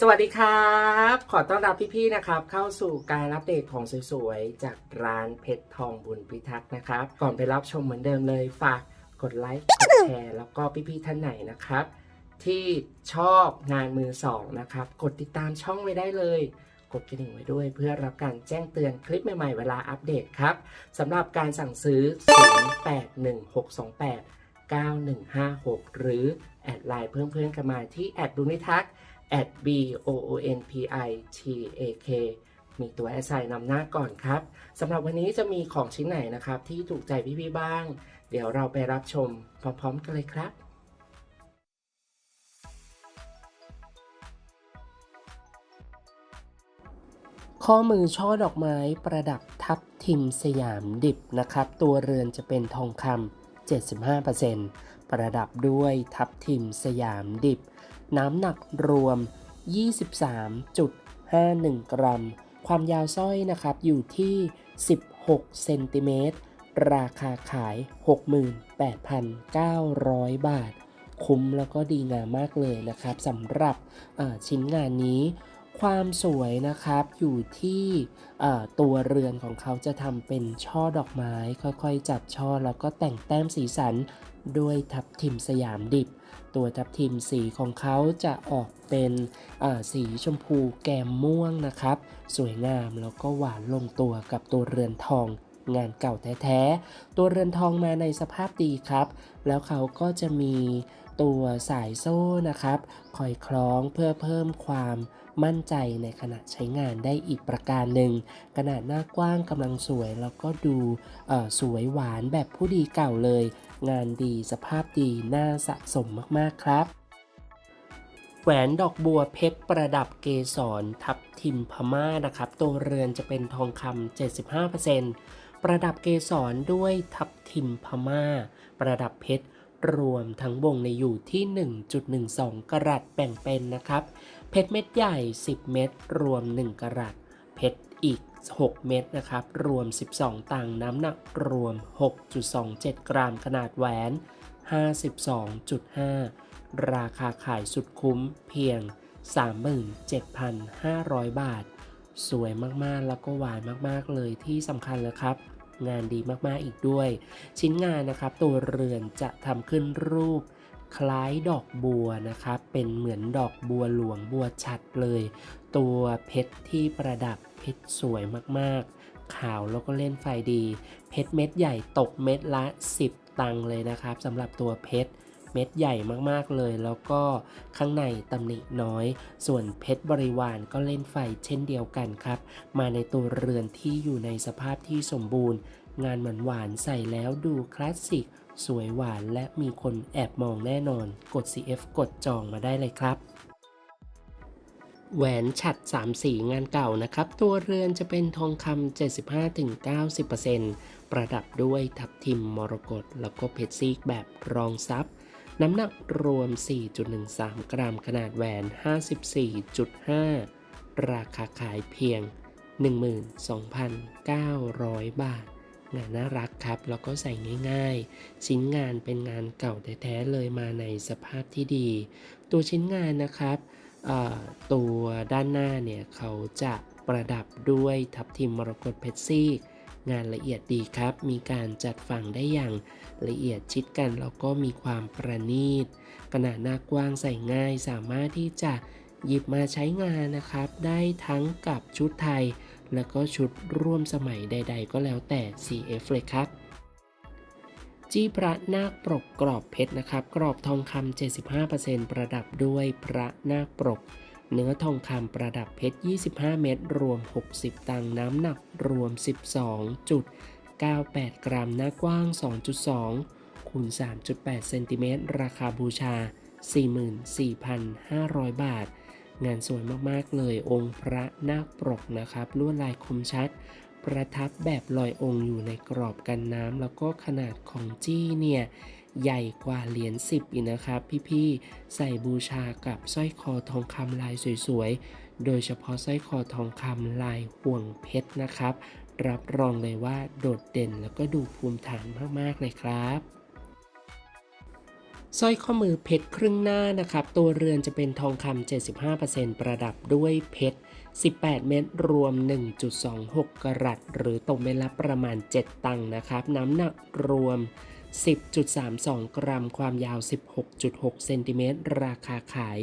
สวัสดีครับ ขอต้อนรับพี่ๆนะครับ เข้าสู่การอัปเดตของสวยๆ จากร้านเพชรทองบุญพิทักษ์นะครับ ก่อนไปรับชมเหมือนเดิมเลยฝากกดไลค์กดแชร์แล้วก็พี่ๆท่านไหนนะครับ ที่ชอบงานมือสองนะครับ กดติดตามช่องไว้ได้เลย กดกระดิ่งไว้ด้วย เพื่อรับการแจ้งเตือนคลิปใหม่ๆ เวลาอัปเดตครับสำหรับการสั่งซื้อ 081628 9156 หรือแอดไลน์เพิ่มเพื่อนกันมาที่แอดบุญพิทักษ์ at b o o n p i t a k มีตัวแอสไซน์นำหน้าก่อนครับสำหรับวันนี้จะมีของชิ้นไหนนะครับ ที่ถูกใจพี่ๆบ้าง เดี๋ยวเราไปรับชมพร้อมๆกันเลยครับข้อมือช่อดอกไม้ประดับทับทิมสยามดิบนะครับ ตัวเรือนจะเป็นทองคำ75% ประดับด้วยทับทิมสยามดิบ น้ำหนักรวม 23.51 กรัม ความยาวสร้อยนะครับอยู่ที่ 16 เซนติเมตร ราคาขาย 68,900 บาท คุ้มแล้วก็ดีงามมากเลยนะครับสำหรับชิ้นงานนี้ ความสวยนะครับอยู่ที่ตัวเรือนของเขาจะทำเป็นช่อดอกไม้ ค่อยๆ จับช่อแล้วก็แต่งแต้มสีสันด้วยทับทิมสยามดิบ ตัวทับทิมสีของเขาจะออกเป็นสีชมพูแก้มม่วงนะครับ สวยงามแล้วก็หวานลงตัวกับตัวเรือนทอง งานเก่าแท้ๆ ตัวเรือนทองมาในสภาพดีครับ แล้วเขาก็จะมีตัวสายโซ่นะครับ คอยคล้องเพื่อเพิ่มความมั่นใจในขณะใช้งานได้อีกประการหนึ่ง ขนาดหน้ากว้างกำลังสวย แล้วก็ดูสวยหวานแบบผู้ดีเก่าเลย งานดีสภาพดีน่าสะสมมากๆครับแหวนดอกบัวเพชรประดับเกสรทับทิมพม่านะครับ ตัวเรือนจะเป็นทองคำ75% ประดับเกสรด้วยทับทิมพม่า ประดับเพชรรวมทั้งวงในอยู่ที่ 1.12 กรัตแบ่งเป็นนะครับ เพชรเม็ดใหญ่ 10 เม็ดรวม 1 กรัตเพชรอีก 6 เม็ดนะครับ รวม 12 ตังน้ำหนักรวม 6.27 กรัมขนาดแหวน 52.5 ราคาขายสุดคุ้มเพียง 37,500 บาท สวยมากๆ แล้วก็หวานมากๆเลยที่สำคัญเลยครับ งานดีมากๆอีกด้วย ชิ้นงานนะครับตัวเรือนจะทำขึ้นรูปคล้ายดอกบัวนะครับ เป็นเหมือนดอกบัวหลวงบัวชัดเลย ตัวเพชรที่ประดับเพชรสวยมากๆ ขาวแล้วก็เล่นไฟดี เพชรเม็ดใหญ่ตกเม็ดละ 10 ตังเลยนะครับสำหรับตัวเพชร เม็ดใหญ่มากๆเลย แล้วก็ข้างในตำหนิน้อย ส่วนเพชรบริวารก็เล่นไฟเช่นเดียวกันครับ มาในตัวเรือนที่อยู่ในสภาพที่สมบูรณ์ งานหมือนหวานใส่แล้วดูคลาสสิก สวยหวานและมีคนแอบมองแน่นอน กด CF กดจองมาได้เลยครับแหวนฉัด 3 สีงานเก่านะครับ ตัวเรือนจะเป็นทองคำ 75-90%ประดับด้วยทับทิมมรกตแล้วก็เพชรซีกแบบรองซับ น้ำหนักรวม 4.13 กรัม ขนาดแหวน 54.5 ราคาขายเพียง 12,900 บาท งานน่ารักครับ แล้วก็ใส่ง่ายๆ ชิ้นงานเป็นงานเก่าแท้ๆเลยมาในสภาพที่ดี ตัวชิ้นงานนะครับ ตัวด้านหน้าเนี่ยเขาจะประดับด้วยทับทิมมรกตเพชรซีก งานละเอียดดีครับ มีการจัดฝั่งได้อย่างละเอียดชิดกันแล้วก็มีความประณีต ขนาดหน้ากว้างใส่ง่ายสามารถที่จะหยิบมาใช้งานนะครับ ได้ทั้งกับชุดไทย แล้วก็ชุดร่วมสมัยใด ๆ ก็แล้วแต่ CF เลยครับจี้พระนาคปรกกรอบเพชรนะครับ กรอบทองคำ75%ประดับด้วยพระนาคปรก เนื้อทองคำประดับเพชร 25 เม็ดรวม 60 ตังค์น้ำหนักรวม 12.98 กรัม หน้ากว้าง 2.2 คูณ 3.8 เซนติเมตร ราคาบูชา 44,500 บาท งานสวยมากๆเลยองค์พระนาคปรกนะครับ ลวดลายคมชัด ประทับแบบลอยองค์อยู่ในกรอบกันน้ำแล้วก็ขนาดของจี้เนี่ย ใหญ่กว่าเหรียญ10อีกนะครับ พี่ๆใส่บูชากับสร้อยคอทองคำลายสวยๆ โดยเฉพาะสร้อยคอทองคำลายห่วงเพชรนะครับ รับรองเลยว่าโดดเด่นแล้วก็ดูภูมิฐานมากๆเลยครับสร้อยข้อมือเพชรครึ่งหน้านะครับ ตัวเรือนจะเป็นทองคำ75%ประดับด้วยเพชร 18 เม็ดรวม 1.26 กรัตหรือตกเม็ดละประมาณ 7 ตังค์นะครับ น้ำหนักรวม 10.32 กรัม ความยาว 16.6 เซนติเมตร ราคาขาย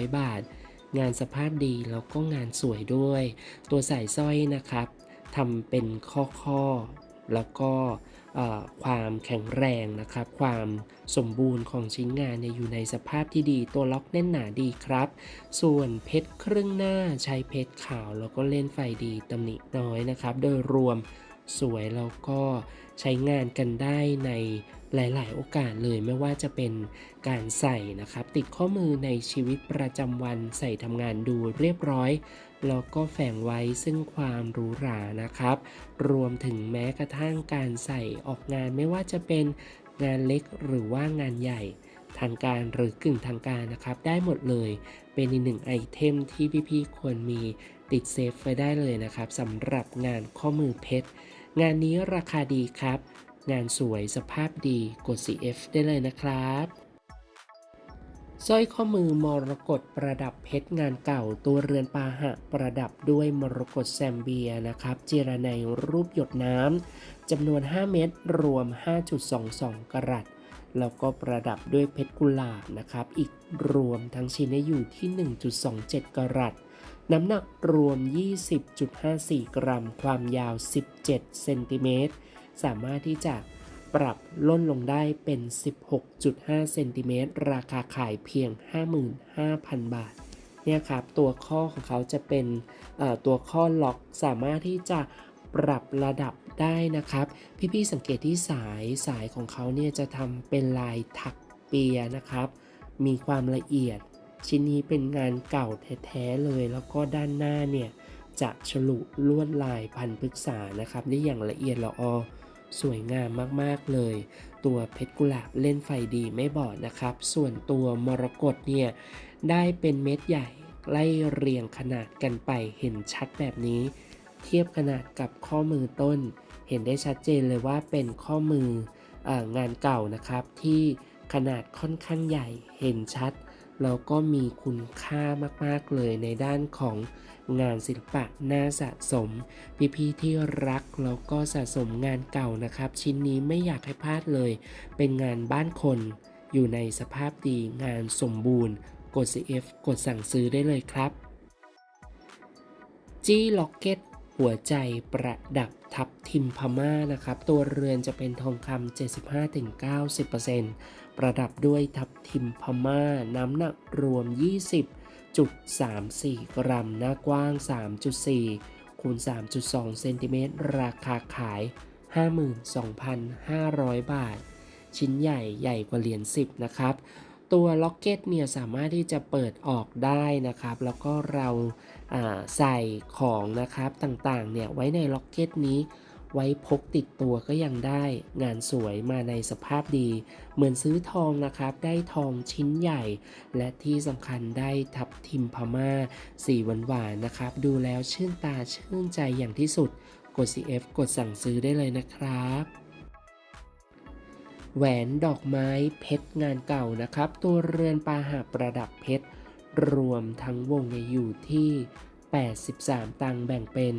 43,900 บาท งานสภาพดีแล้วก็งานสวยด้วย ตัวสายสร้อยนะครับทำเป็นข้อข้อๆแล้วก็ความแข็งแรงนะครับ ความสมบูรณ์ของชิ้นงานเนี่ยอยู่ในสภาพที่ดีตัวล็อกแน่นหนาดีครับ ส่วนเพชรครึ่งหน้าใช้เพชรขาวแล้วก็เล่นไฟดีตำหนิน้อยนะครับ โดยรวม สวยแล้วก็ใช้งานกันได้ในหลาย ๆ โอกาสเลยไม่ว่าจะเป็นการใส่นะครับ ติดข้อมือในชีวิตประจำวันใส่ทำงานดูเรียบร้อยแล้วก็แฝงไว้ซึ่งความหรูหรานะครับ รวมถึงแม้กระทั่งการใส่ออกงานไม่ว่าจะเป็นงานเล็กหรือว่างานใหญ่ทางการหรือกึ่งทางการนะครับ ได้หมดเลย เป็นอีกหนึ่งไอเทมที่พี่ๆควรมีติดเซฟไว้ได้เลยนะครับสำหรับงานข้อมือเพชร งานนี้ราคาดีครับ งานสวยสภาพดีกด CF ได้เลยนะครับสร้อยข้อมือมรกตประดับเพชรงานเก่าตัวเรือนปาหะประดับด้วยมรกตแซมเบียนะครับเจรไนรูปหยดน้ำจำนวน 5 เม็ดรวม 5.22 กรัตแล้วก็ประดับด้วยเพชรกุหลาบนะครับ อีกรวมทั้งชิ้นอยู่ที่ 1.27 กรัต น้ำหนักรวม 20.54 กรัม ความยาว 17 เซนติเมตร สามารถที่จะปรับล่นลงได้เป็น 16.5 เซนติเมตร ราคาขายเพียง 55,000 บาท เนี่ยครับ ตัวข้อของเขาจะเป็นตัวข้อล็อกสามารถที่จะปรับระดับได้นะครับ พี่ๆสังเกตที่สายสายของเขาเนี่ยจะทำเป็นลายถักเปียนะครับ มีความละเอียด ชิ้นนี้เป็นงานเก่าแท้ๆเลย แล้วก็ด้านหน้าเนี่ยจะฉลุลวดลายพันพฤกษานะครับได้อย่างละเอียดละออสวยงามมากๆเลย ตัวเพชรกุหลาบเล่นไฟดีไม่บอดนะครับ ส่วนตัวมรกตเนี่ยได้เป็นเม็ดใหญ่ไล่เรียงขนาดกันไปเห็นชัดแบบนี้ เทียบขนาดกับข้อมือต้น เห็นได้ชัดเจนเลยว่าเป็นข้อมือเอองานเก่านะครับที่ขนาดค่อนข้างใหญ่เห็นชัด แล้วก็มีคุณค่ามากๆเลยในด้านของงานศิลปะน่าสะสม พี่ๆที่รักแล้วก็สะสมงานเก่านะครับ ชิ้นนี้ไม่อยากให้พลาดเลย เป็นงานบ้านคน อยู่ในสภาพดีงานสมบูรณ์ กด CF กดสั่งซื้อได้เลยครับ จี้ล็อกเก็ตหัวใจประดับทับทิมพม่านะครับ ตัวเรือนจะเป็นทองคำ75-90% ประดับด้วยทับทิมพม่าน้ำหนักรวม 20.34 กรัม หน้ากว้าง 3.4 คูณ 3.2 เซนติเมตร ราคาขาย 52,500 บาท ชิ้นใหญ่ใหญ่กว่าเหรียญ10 นะครับ ตัวล็อกเก็ตเนี่ยสามารถที่จะเปิดออกได้นะครับ แล้วก็เราาใส่ของนะครับต่างๆเนี่ยไว้ในล็อกเก็ตนี้ ไว้พกติดตัวก็ยังได้ งานสวยมาในสภาพดี เหมือนซื้อทองนะครับ ได้ทองชิ้นใหญ่ และที่สำคัญได้ทับทิมพม่า สีหวานๆนะครับ ดูแล้วชื่นตาชื่นใจอย่างที่สุด กด CF กดสั่งซื้อได้เลยนะครับแหวนดอกไม้เพชรงานเก่านะครับ ตัวเรือนปาหาประดับเพชร รวมทั้งวงอยู่ที่ 83 ตังค์แบ่งเป็น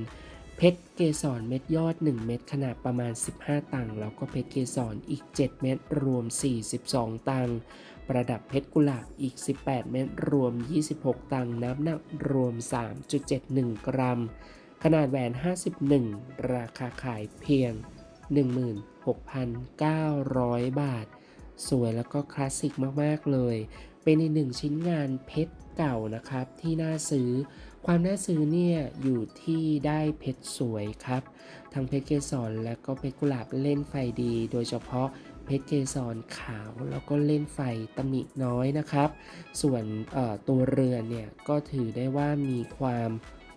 เพชรเกสรเม็ดยอด 1 เม็ดขนาดประมาณ 15 ตังค์แล้วก็เพชรเกสรอีก 7 เม็ดรวม 42 ตังค์ประดับเพชรกุหลาบอีก 18 เม็ดรวม 26 ตังค์น้ำหนักรวม 3.71 กรัม ขนาดแหวน 51 ราคาขายเพียง 16,900 บาท สวยแล้วก็คลาสสิกมาก ๆ เลย เป็นอีกหนึ่งชิ้นงานเพชรเก่านะครับที่น่าซื้อ ความน่าซื้อเนี่ยอยู่ที่ได้เพชรสวยครับ ทั้งเพชรเกสรและก็เพชรกุหลาบเล่นไฟดี โดยเฉพาะเพชรเกสรขาวแล้วก็เล่นไฟตำหนิน้อยนะครับ ส่วนตัวเรือนเนี่ยก็ถือได้ว่ามีความ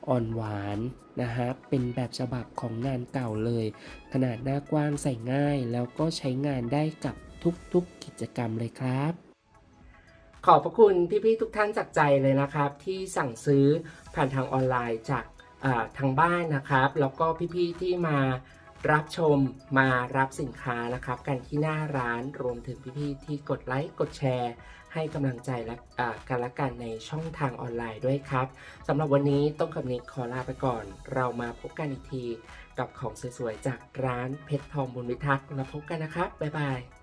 อ่อนหวานนะฮะ เป็นแบบฉบับของงานเก่าเลย ขนาดหน้ากว้างใส่ง่าย แล้วก็ใช้งานได้กับทุกๆกิจกรรมเลยครับ ขอบพระคุณพี่ๆทุกท่านจากใจเลยนะครับ ที่สั่งซื้อ ผ่านทางออนไลน์จากทางบ้านนะครับ แล้วก็พี่ๆที่มารับชมมารับสินค้านะครับ กันที่หน้าร้านรวมถึงพี่ๆที่กดไลค์กดแชร์ ให้กำลังใจและอ่ากันและกันในช่องทางออนไลน์ด้วยครับสำหรับวันนี้ต้องกับนิกขอลาไปก่อน เรามาพบกันอีกที กับของสวยๆจากร้านเพชรทองบุญวิทักษ์แล้วพบกันนะครับบ๊ายบาย